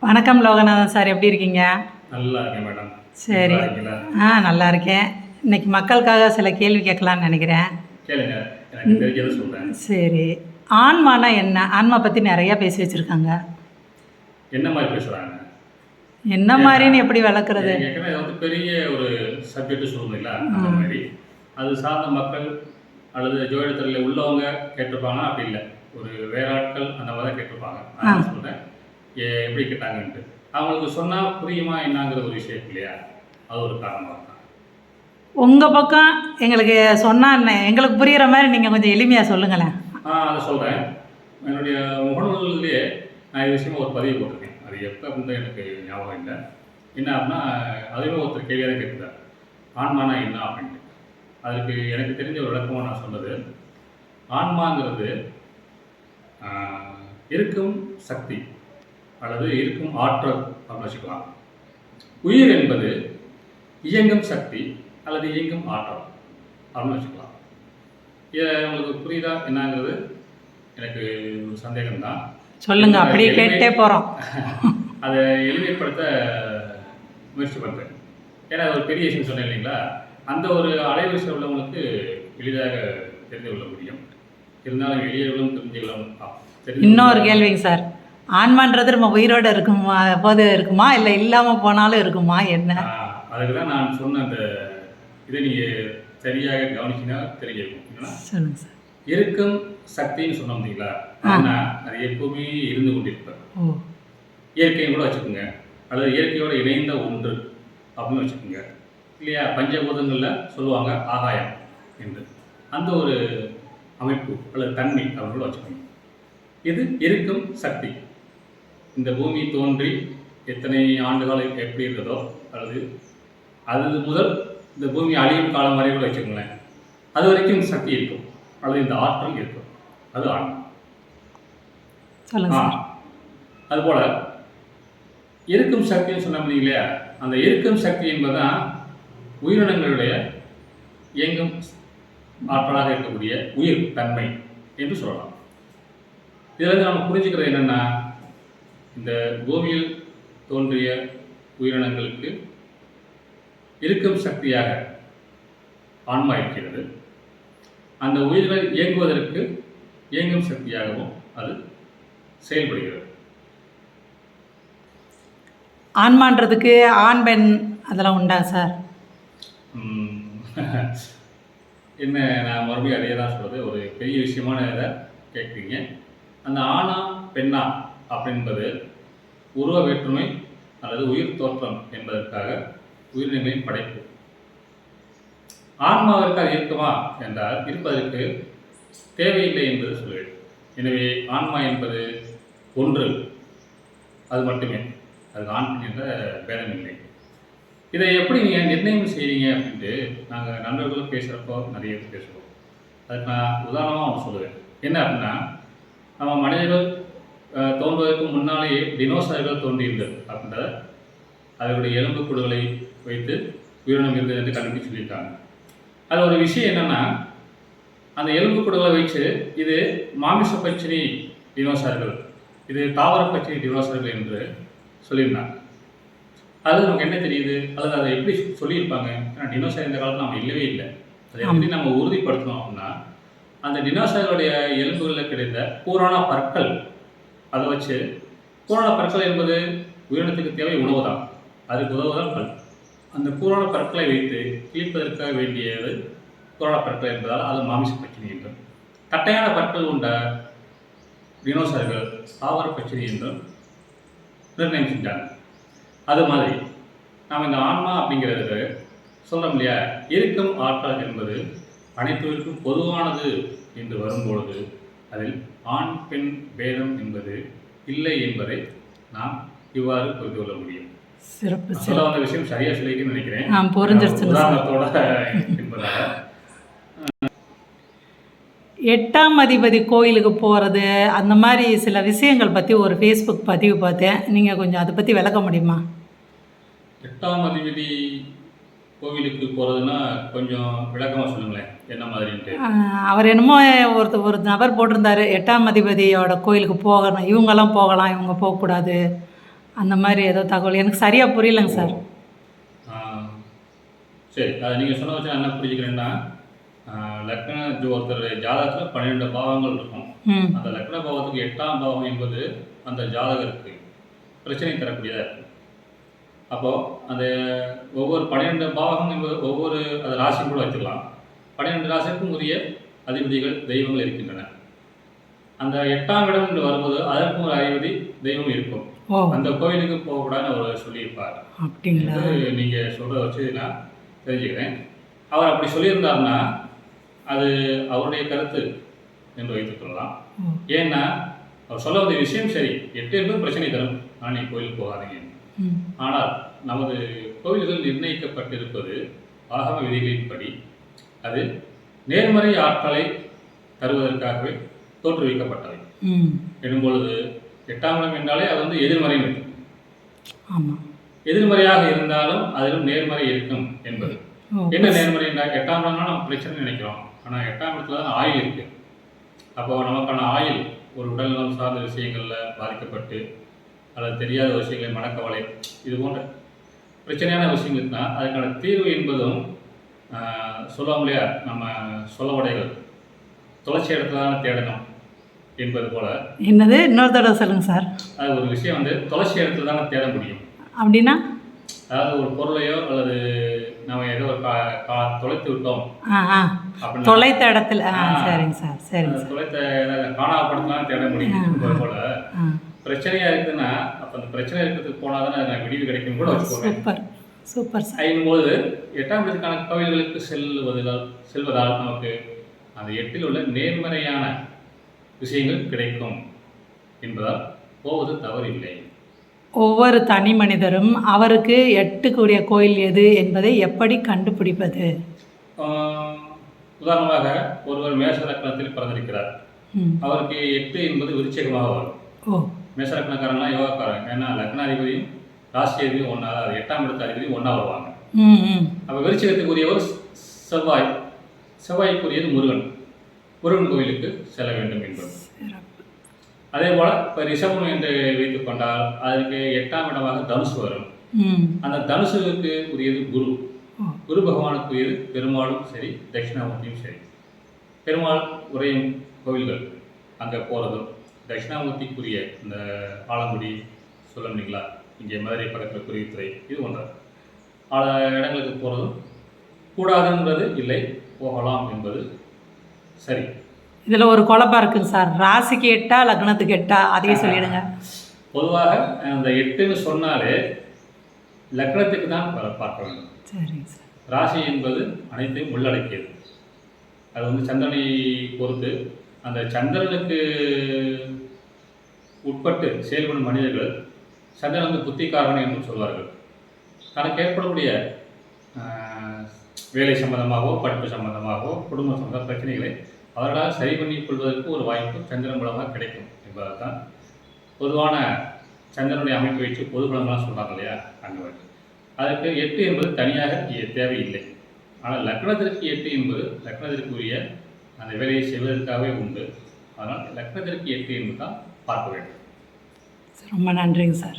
வணக்கம் லோகநாதன் சார் எப்படி இருக்கீங்க? நல்லா இருக்கேன் மேடம். சரி? ஆ நல்லா இருக்கேன் இன்னைக்கு மக்களுக்காக சில கேள்வி கேட்கலான்னு நினைக்கிறேன். சரி. ஆன்மானா என்ன? ஆன்மா பற்றி நிறையா பேசி வச்சுருக்காங்க. என்ன மாதிரி பேசுறாங்க? என்ன மாதிரின்னு எப்படி இது வந்து பெரிய ஒரு சப்ஜெக்ட் சொல்லுங்களா அந்த மாதிரி. அது சார்ந்த மக்கள் அல்லது ஜோதிடத்தில் உள்ளவங்க கேட்டிருப்பாங்க அப்படி இல்லை. ஒரு வேற ஆட்கள் அந்த மாதிரி தான் கேட்டிருப்பாங்க. ஏ- எப்படி கேட்டாங்கன்ட்டு. அவங்களுக்கு சொன்னா புரியுமா என்னங்கிற ஒரு விஷயம் இல்லையா? அது ஒரு காரணமாக தான் உங்கள் பக்கம் எங்களுக்கு சொன்னா என்ன? எங்களுக்கு புரிகிற மாதிரி நீங்கள் கொஞ்சம் எளிமையாக சொல்லுங்களேன். நான் அதை சொல்கிறேன் என்னுடைய முகநூல்லேயே நான் இது விஷயமா ஒரு பதிவு போட்டிருக்கேன். அது எப்போ அப்படின்னு எனக்கு ஞாபகம் இல்லை. என்ன அப்படின்னா அதுவே ஒருத்தர் கேள்வியாக கேட்குறார் ஆன்மானா என்ன அப்படின்ட்டு. அதுக்கு எனக்கு தெரிஞ்ச ஒரு விளக்கமாக நான் சொன்னது ஆன்மாங்கிறது இருக்கும் சக்தி. அல்லது இருக்கும் ஆற்றல் அப்படின்னு வச்சுக்கலாம். உயிர் என்பது இயங்கும் சக்தி அல்லது இயங்கும் ஆற்றல் அப்படின்னு வச்சுக்கலாம். இதை உங்களுக்கு புரியுதா என்னங்கிறது எனக்கு சந்தேகம்தான். சொல்லுங்க அப்படியே கேட்டே போகிறோம் அதை எளிமைப்படுத்த முயற்சி பண்ணுறேன் ஏன்னா ஒரு பெரிய விஷயம் சொன்னேன் இல்லைங்களா? அந்த ஒரு அலைவரிசை உள்ளவங்களுக்கு எளிதாக தெரிந்து கொள்ள முடியும். இருந்தாலும் எளியவர்களும் தெரிஞ்சு கொள்ள தெரிந்து இன்னொரு கேள்விங்க சார். ஆன்மான்றது நம்ம உயிரோடு இருக்குமா போது இருக்குமா இல்லை இல்லாமல் போனாலும் இருக்குமா என்ன? அதுக்கு தான் நான் சொன்ன அந்த இதை நீங்கள் சரியாக கவனிச்சினா தெரிஞ்சிருக்கும் என்னன்னா சொல்லுங்க சார். இருக்கும் சக்தின்னு சொன்னோம் இல்லைங்களா ஆனால் அது எப்பவுமே இருந்து கொண்டிருப்பேன் இயற்கையும் கூட வச்சுக்கோங்க. அல்லது இயற்கையோடு இணைந்த ஒன்று அப்படின்னு வச்சுக்கோங்க. இல்லையா? பஞ்சபூதங்களில் சொல்லுவாங்க ஆகாயம் என்று. அந்த ஒரு அமைப்பு அல்லது தன்மை அப்படின்னு கூட வச்சுக்கோங்க. இது இருக்கும் சக்தி. இந்த பூமி தோன்றி எத்தனை ஆண்டுகாலம் எப்படி இருந்ததோ அல்லது அது முதல் இந்த பூமி அழியும் காலம் வரை கூட வச்சுக்கோங்களேன். அது வரைக்கும் இந்த சக்தி இருக்கும். அல்லது இந்த ஆற்றல் இருக்கும். அது சொல்லுங்க ஆ அதுபோல் இருக்கும் சக்தின்னு சொன்னோம் இல்லையா அந்த இருக்கும் சக்தி என்பதுதான் உயிரினங்களுடைய இயங்கும் ஆற்றலாக இருக்கக்கூடிய உயிர் தன்மை என்று சொல்லலாம். இதில் நம்ம புரிஞ்சுக்கிறது என்னென்னா இந்த பூமியில் தோன்றிய உயிரினங்களுக்கு இருக்கும் சக்தியாக ஆன்மா இருக்கிறது. அந்த உயிர்கள் இயங்குவதற்கு இயங்கும் சக்தியாகவும் அது செயல்படுகிறது. ஆன்மான்றதுக்கு ஆண் பெண் அதெல்லாம் உண்டா சார்? என்ன நான் மறுபடியும் அதே தான் சொல்றது. ஒரு பெரிய விஷயமான இதை கேட்குறீங்க. அந்த ஆணா பெண்ணா? அப்படின்றது உருவ வேற்றுமை அல்லது உயிர் தோற்றம் என்பதற்காக உயிரினங்களின் படைப்பு. ஆன்மாவிற்கு அது இருக்குமா என்றால் இருப்பதற்கு தேவையில்லை என்பது சொல்லுவேன் எனவே ஆன்மா என்பது ஒன்று அது மட்டுமே. அது ஆண் என்ற பேதம் இல்லை இதை எப்படி நீங்கள் நிர்ணயம் செய்கிறீங்க அப்படின்ட்டு நாங்கள் நண்பர்களும் பேசுகிறப்போ நிறைய பேசுவோம். அதுக்கு நான் உதாரணமாக ஒன்று சொல்லுவேன். என்ன அப்படின்னா நம்ம மனிதர்கள் தோன்றுவதற்கு முன்னாலேயே டினோசர்கள் தோன்றியிருந்தது. அப்படின்றத அதனுடைய எலும்புக்கூடுகளை வைத்து உயிரினம் இருந்தது என்று கண்டுபிடிச்சு சொல்லியிருக்காங்க. அது ஒரு விஷயம் என்னென்னா அந்த எலும்புக்கூடுகளை வச்சு இது மாமிச பச்சினி டினோசர்கள் இது தாவர பச்சினி டினோசர்கள் என்று சொல்லியிருந்தாங்க. அது நமக்கு என்ன தெரியுது? அல்லது அதை எப்படி சொல்லியிருப்பாங்க? ஏன்னா டினோசர் இந்த காலத்தில் நம்ம இல்லவே இல்லை. அதை எப்படி நம்ம உறுதிப்படுத்தணும் அப்படின்னா அந்த டினோசர்களுடைய எலும்புகளில் கிடைத்த பூரான பற்கள் அதை வச்சு பூரான பற்கள் என்பது உயிரினத்துக்கு தேவை உணவு தான் அதுக்கு உதவுதான் பல். அந்த பூரான பற்களை வைத்து கிழிப்பதற்காக வேண்டியது பூரான பற்கள் என்பதால் அது மாமிச பிரச்சனை என்றும் தட்டையான பற்கள் உண்ட டினோசர்கள் தாவர பிரச்சனை என்றும் நிர்ணயம் செஞ்சாங்க. அது மாதிரி நாம் இந்த ஆன்மா அப்படிங்கிறது சொல்கிறோம் இல்லையா? இருக்கும் ஆற்றல் என்பது அனைத்துவிற்கும் பொதுவானது என்று வரும்பொழுது அதில் ஆண் பெண் பேதம் என்பது இல்லை என்பதை நாம் இவ்வாறு புரிந்து கொள்ள முடியும். சிறப்பு வந்த விஷயம் சரியா சொல்லியிருக்கேன்னு நினைக்கிறேன். உதாரணத்தோட என்பதாக. எட்டாம் அதிபதி கோயிலுக்கு போகிறது அந்த மாதிரி சில விஷயங்கள் பற்றி ஒரு ஃபேஸ்புக் பதிவு பார்த்தேன். நீங்கள் கொஞ்சம் அதை பற்றி விளக்க முடியுமா? எட்டாம் அதிபதி கோவிலுக்கு போகிறதுன்னா கொஞ்சம் விளக்கமாக சொல்லுங்களேன். அவர் என்னமோ ஒருத்தர் ஒரு நபர் போட்டிருந்தாரு. எட்டாம் அதிபதியோட கோயிலுக்கு போகணும். இவங்கெல்லாம் போகலாம் இவங்க போகக்கூடாது. அந்த மாதிரி ஏதோ தகவல். எனக்கு சரியாக புரியலங்க சார். சரி. அதை நீங்கள் சொன்ன வச்சு என்ன புரிஞ்சுக்கிறேன்னா லக்ன ஒருத்தர் ஜாதகத்தில் பன்னிரெண்டு பாவங்கள் இருக்கும். அந்த லக்ன பாவத்துக்கு எட்டாம் பாவம் என்பது அந்த ஜாதகருக்கு பிரச்சனை தரக்கூடியதாக இருக்கு. அப்போது அந்த ஒவ்வொரு பன்னிரெண்டு பாவகம் என்பது ஒவ்வொரு அது ராசி கூட வச்சுக்கலாம். பன்னிரெண்டு ராசிக்கும் உரிய அதிபதிகள் தெய்வங்கள் இருக்கின்றன. அந்த எட்டாம் இடம் என்று வரும்போது அதற்கும் ஒரு அதிபதி தெய்வம் இருக்கும். அந்த கோயிலுக்கு போகக்கூடாதுன்னு அவர் சொல்லியிருப்பார். அப்படிங்களா? நீங்கள் சொல்கிறத வச்சு நான் தெரிஞ்சுக்கிறேன். அவர் அப்படி சொல்லியிருந்தாருன்னா அது அவருடைய கருத்து என்று வைத்துக் கொள்ளலாம். ஏன்னா அவர் சொல்ல வந்த விஷயம் சரி. எட்டு என்பது பிரச்சனை தரும். நான் நீ கோயிலுக்கு போகாதீங்க. ஆனால் நமது கோயில்கள் நிர்ணயிக்கப்பட்டிருப்பது ஆகம விதிகளின்படி அது நேர்மறை ஆற்றலை தருவதற்காகவே தோற்றுவிக்கப்பட்டவை. எனும்பொழுது எட்டாம் இடம் என்றாலே அது வந்து எதிர்மறை எதிர்மறையாக இருந்தாலும் அதிலும் நேர்மறை இருக்கும் என்பது. என்ன நேர்மறை என்றால் எட்டாம் இடம்னா நம்ம பிரச்சனை நினைக்கிறோம். ஆனால் எட்டாம் இடத்துல தான் ஆயில் இருக்கு. அப்போ நமக்கான ஆயில் ஒரு உடல்நலம் சார்ந்த விஷயங்களில் பாதிக்கப்பட்டு அல்லது தெரியாத விஷயங்கள் மனக்கவலை இது போன்ற பிரச்சனையான விஷயங்கள் இருக்குன்னா அதுக்கான தீர்வு என்பதும் சொல்லுவாங்க இல்லையா? நம்ம சொல்ல உடைகள். தொலைச்சி இடத்துல தான் தேடணும் என்பது போல. என்னது? இன்னொரு தடவை சொல்லுங்கள் சார். அது ஒரு விஷயம் வந்து தொலைச்சி இடத்துல தானே தேட முடியும். அப்படின்னா? அதாவது ஒரு பொருளையோ அல்லது நம்ம ஏதோ ஒரு கா கா தொலைத்து விட்டோம். தொலைத்த இடத்துல. சரிங்க சார் சரிங்க தொலைத்த காணாப்படுத்தலாம் தேட முடியும் போல. ஆ. பிரச்சனையா இருக்குன்னா அப்ப அந்த பிரச்சனை இருக்கிறதுக்கு போனால் தானே விடிவு கிடைக்கும் கூட வச்சுக்கோங்க. சூப்பர் ஐயும்போது எட்டாம் இடத்துக்கான கோவில்களுக்கு செல்வதால் செல்வதால் நமக்கு அந்த எட்டில் உள்ள நேர்மறையான விஷயங்கள் கிடைக்கும் என்பதால் போவது தவறில்லை. ஒவ்வொரு தனி மனிதரும் அவருக்கு எட்டுக்கூடிய கோயில் எது என்பதை எப்படி கண்டுபிடிப்பது? உதாரணமாக ஒருவர் மேஷ லக்னத்தில் பிறந்திருக்கிறார் அவருக்கு எட்டு என்பது விருச்சகமாக வரும். ஓ. மேஷ லக்னக்காரங்களாம் யோகாக்காரங்க ஏன்னா லக்னாதிபதியும் ராசி அதிபதியும் ஒன்றா எட்டாம் இடத்து அதிபதியும் ஒன்றா வருவாங்க. அப்போ விருச்சிகத்துக்குரியவர் செவ்வாய் செவ்வாய்க்குரியது முருகன். முருகன் கோயிலுக்கு செல்ல வேண்டும் என்பது. அதே போல் இப்போ ரிஷபம் என்று வைத்துக் கொண்டால் அதுக்கு எட்டாம் இடமாக தனுசு வரும். அந்த தனுசுக்கு உரியது குரு. குரு பகவானுக்குரியது பெருமாளும் சரி தட்சிணாமூர்த்தியும் சரி. பெருமாள் உரையும் கோவில்கள் அங்கே போகிறதும் தட்சிணாமூர்த்திக்குரிய இந்த ஆலங்குடி சொல்லணுங்களா இங்கே மதுரை பக்கத்தில் குருவித்துறை இது ஒன்று. பல இடங்களுக்கு போகிறதும் கூடாதுன்றது இல்லை போகலாம் என்பது சரி. இதில் ஒரு குழப்பம் இருக்குங்க சார். ராசிக்கு எட்டா லக்னத்துக்கு எட்டா அதையும் சொல்லிடுங்க. பொதுவாக அந்த எட்டுன்னு சொன்னாலே லக்னத்துக்கு தான் பார்க்க வேண்டும். சரிங்க சார். ராசி என்பது அனைத்தையும் உள்ளடக்கியது. அது வந்து சந்திரனை பொறுத்து அந்த சந்திரனுக்கு உட்பட்டு செயல்படும் மனிதர்கள் சந்திரன் வந்து புத்திக்காரன் என்று சொல்வார்கள். தனக்கு ஏற்படக்கூடிய வேலை சம்பந்தமாகவோ படிப்பு சம்பந்தமாகவோ குடும்ப சம்பந்த பிரச்சனைகளை அவர்களால் சரி பண்ணிக் கொள்வதற்கு ஒரு வாய்ப்பு சந்திரன் மூலமாக கிடைக்கும் என்பதுதான். பொதுவான சந்திரனுடைய அமைப்பு வைத்து பொது பலன்கள்லாம் சொல்கிறாங்க இல்லையா அங்கே அதற்கு எட்டு என்பது தனியாக தேவையில்லை. ஆனால் லக்னத்திற்கு எட்டு என்பது லக்னத்திற்குரிய அந்த வேலையை செய்வதற்காகவே உண்டு. அதனால் லக்னத்திற்கு எட்டு என்பது தான் பார்க்க வேண்டும். ரொம்ப நன்றிங்க சார்.